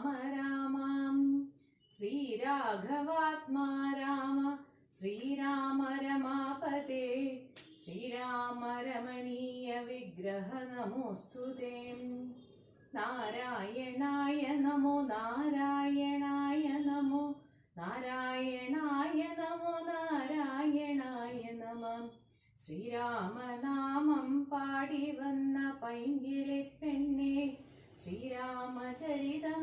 രാമ രാമാം. ശ്രീരാഘവാത്മാ രാമ ശ്രീരാമ രമാപതേ. ശ്രീരാമ രമണീയ വിഗ്രഹ നമോസ്തു നാരായണായ നമോ നാരായണായ നമോ നാരായണായ നമോ നാരായണായ നമ. ശ്രീരാമനാമം പാടി വന്ന പൈങ്കിളി പെണ്ണെ ശ്രീരാമചരിതം